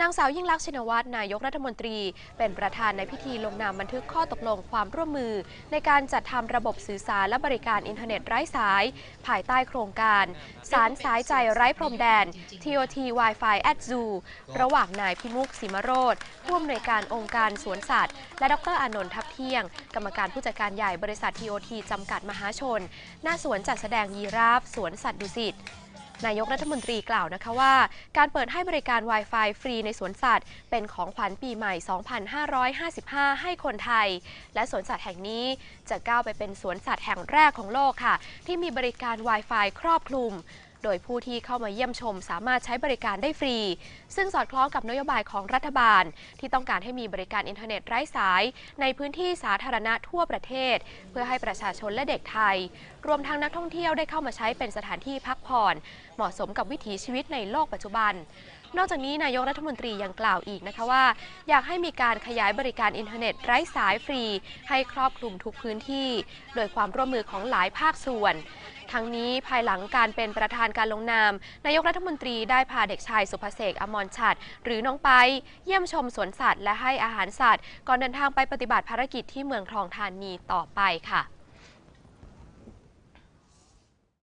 นางสาวยิ่งลักษณ์ชินวัตรนายกรัฐมนตรี เป็นประธานในพิธีลงนามบันทึกข้อตกลงความร่วมมือ ในการจัดทำระบบสื่อสารและบริการอินเทอร์เน็ตไร้สาย ภายใต้โครงการ สารสายใจไร้พรมแดน TOT Wi-Fi at Zoo ระหว่างนายพิมุกสิมโรธผู้อำนวยการองค์การสวนสัตว์ และดรอานนท์ทัพเที่ยง กรรมการผู้จัดการใหญ่บริษัท TOT จำกัดมหาชน หน้าสวนจัดแสดงยีราฟสวนสัตว์ดุสิต นายกรัฐมนตรีกล่าวนะคะว่า การเปิดให้บริการ Wi-Fi ฟรีในสวนสัตว์ เป็นของขวัญปีใหม่ 2555 ให้คนไทย และสวนสัตว์แห่งนี้จะก้าวไปเป็นสวนสัตว์แห่งแรกของโลกค่ะ ที่มีบริการ Wi-Fi ครอบคลุม โดยผู้ที่เข้ามาเยี่ยมชมสามารถใช้บริการได้ฟรี ซึ่งสอดคล้องกับนโยบายของรัฐบาล ที่ต้องการให้มีบริการอินเทอร์เน็ตไร้สาย ในพื้นที่สาธารณะทั่วประเทศ เพื่อให้ประชาชนและเด็กไทย รวมทั้งนักท่องเที่ยวได้เข้ามาใช้เป็นสถานที่พักผ่อน เหมาะสมกับวิถีชีวิตในโลกปัจจุบันนอกจากนี้นายกรัฐมนตรียังกล่าวอีกนะคะว่า อยากให้มีการขยายบริการอินเทอร์เน็ตไร้สายฟรี ให้ครอบคลุมทุกพื้นที่ โดยความร่วมมือของหลายภาคส่วน ทั้งนี้ภายหลังการเป็นประธานการลงนาม นายกรัฐมนตรีได้พาเด็กชายสุภเสกอมรชัด หรือน้องไป เยี่ยมชมสวนสัตว์และให้อาหารสัตว์ ก่อนเดินทางไปปฏิบัติภารกิจที่เมืองทองธานีต่อไปค่ะ